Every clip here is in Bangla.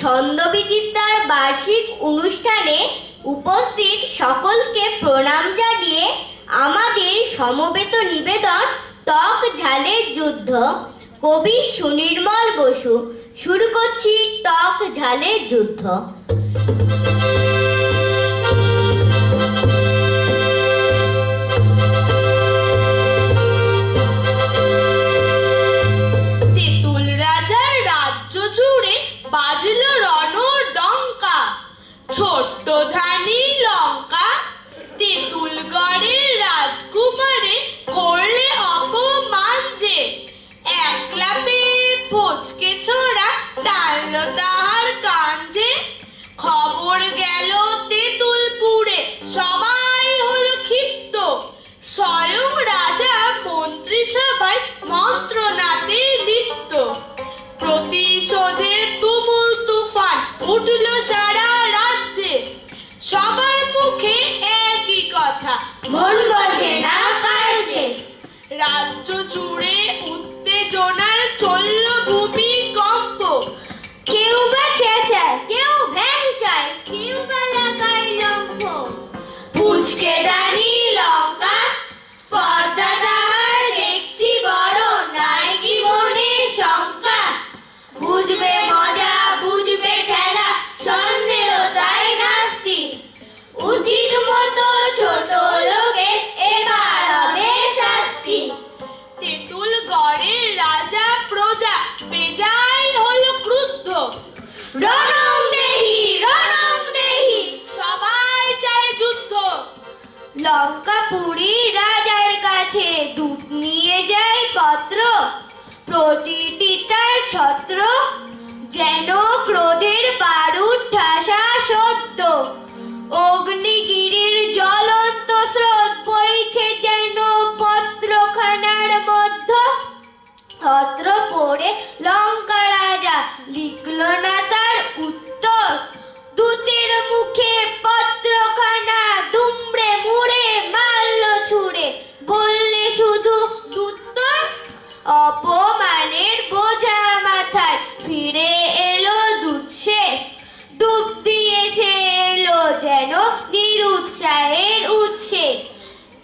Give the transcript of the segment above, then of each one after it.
ছন্দবিচিত্রার বার্ষিক অনুষ্ঠানে উপস্থিত সকলকে প্রণাম জানিয়ে আমাদের সমবেত নিবেদন টক ঝালের যুদ্ধ। কবি সুনির্মল বসু, শুরু করছি টক ঝালের যুদ্ধ। তেঁতুল রাজার রাজ্য জুড়ে বাজল ছোট্ট ধানি লঙ্কা তেঁতুলগড়ের রাজকুমারে করলে অপমান যে। একলা পেয়ে ফচকে ছোড়া টানল তাহার কাঞ্জে খবর গেল তেঁতুলপুরে, সবাই হলো ক্ষিপ্ত। স্বয়ং রাজা মন্ত্রিসভায় মন্ত্রণাতে রাজ্য জুড়ে সবাই চায় যুদ্ধ। রাজার কাছে দূত নিয়ে যায় পত্র, প্রতিটি তার ছত্র, যেন ক্রোধের বারুদ ঠাসা সত্য। অগ্নিগিরির জ্বলন্ত স্রোত বইছে যেন পত্রখানার মধ্য। পত্র পড়ে লঙ্কা রাজা লিখল না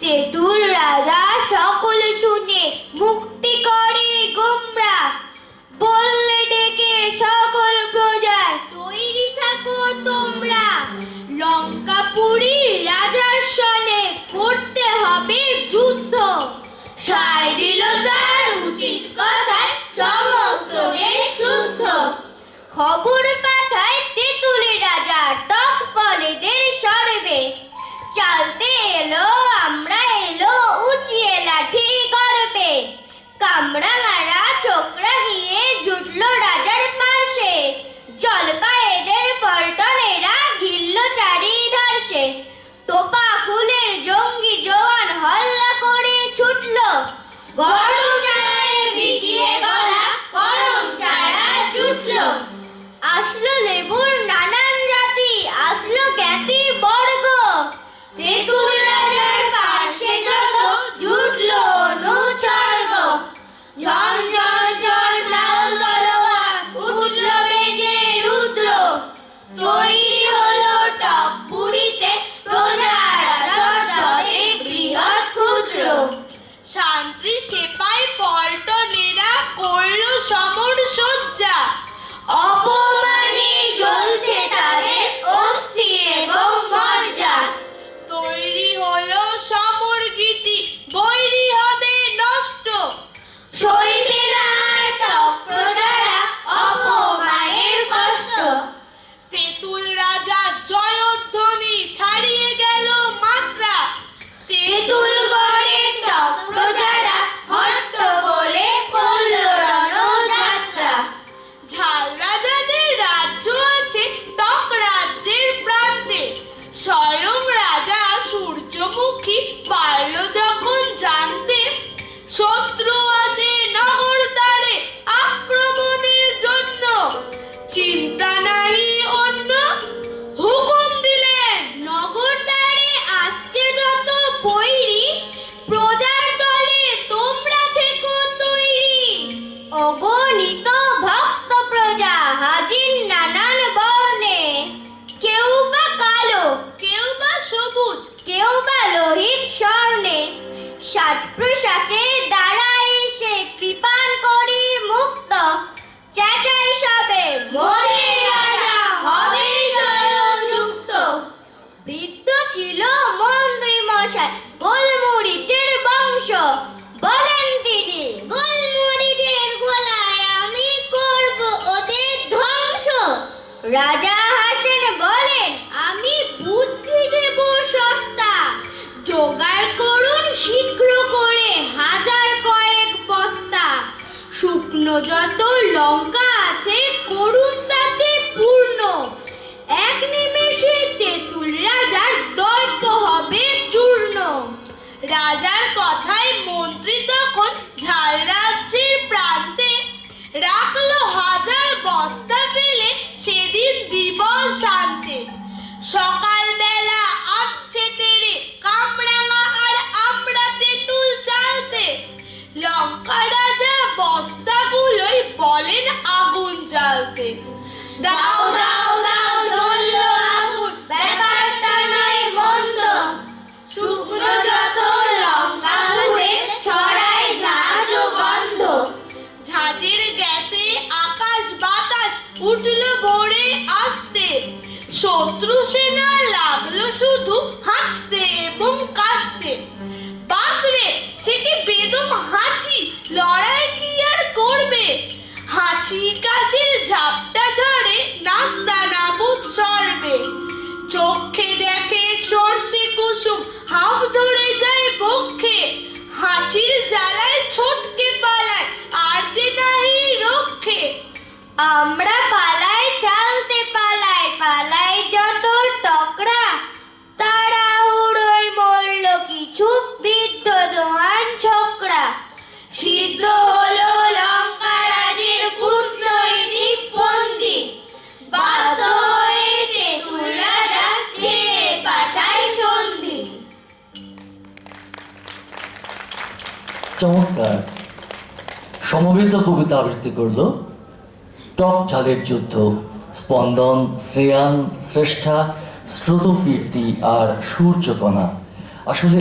তেঁতুল রাজা সকল শুনে মুক্তি করে গোমরা। বললে ডেকে সকল প্রজা তৈরি থাকো তোমরা। লঙ্কাপুরী রাজার সনে করতে হবে যুদ্ধ। সায় দিল তার উচিত কথায় সমস্ত শুদ্ধ। খবর পাঠায় তেঁতুলে রাজা টক ফলেদের সরবে। চালতে কামরাঙারা ছোকরা গিয়ে জুটলো রাজার পাশে জলপায়েদের পল্টনেরা চারি চারিধারে টোপা ফুলের জঙ্গি জোয়ান হল্লা করে ছুটলো গরম আজির নানান বর্ণে কেউ বা কালো, কেউ বা সবুজ, কেউ বা লোহিত স্বর্ণে। সাজ পোশাকে দাঁড়ায় সে কৃপান করি মুক্ত। চেঁচায় রাজা হাসেন বলেন, আমি বুদ্ধি দেব সস্তা। জোগাড় করুন শীঘ্র করে হাজার কয়েক বস্তা। শুকনো যত লঙ্কা আছে, করুন তাতে পূর্ণ। এক নিমেষে তেঁতুল রাজার দর্প হবে চূর্ণ। রাজার কথায় মন্ত্রী তখন ঝাল রাজ্যের প্রান্তে রাখল হাজার বস্তা শান্তে। সকালবেলা আসছে তেরে কামরাঙা আর আমরা তেঁতুল চালতে। লঙ্কা রাজা বস্তাগুলোই বলেন আগুন জ্বালতে। দাও শত্রু সেনা লাগল শুধু হাসতে এবং কাশতে বাসরে সেটি বেদম হাঁচি? লড়াই কি আর করবে? হাঁচি কাশির ঝাপটা ঝরে, নাস্তা নাবুদ সরবে। চোখে দেখে সর্ষে কুসুম, হাফ ধরে যায় বক্ষে। হাঁচির জ্বালায় ছোটকে পালায়, আর যে নাহি রক্ষে। আমরা চমৎকার। সমবেত কবিতা আবৃত্তি করল টক ঝালের যুদ্ধ, স্পন্দন শ্রেয়ান শ্রেষ্ঠা শ্রুতকীর্তি আর সূর্যকণা। আসলে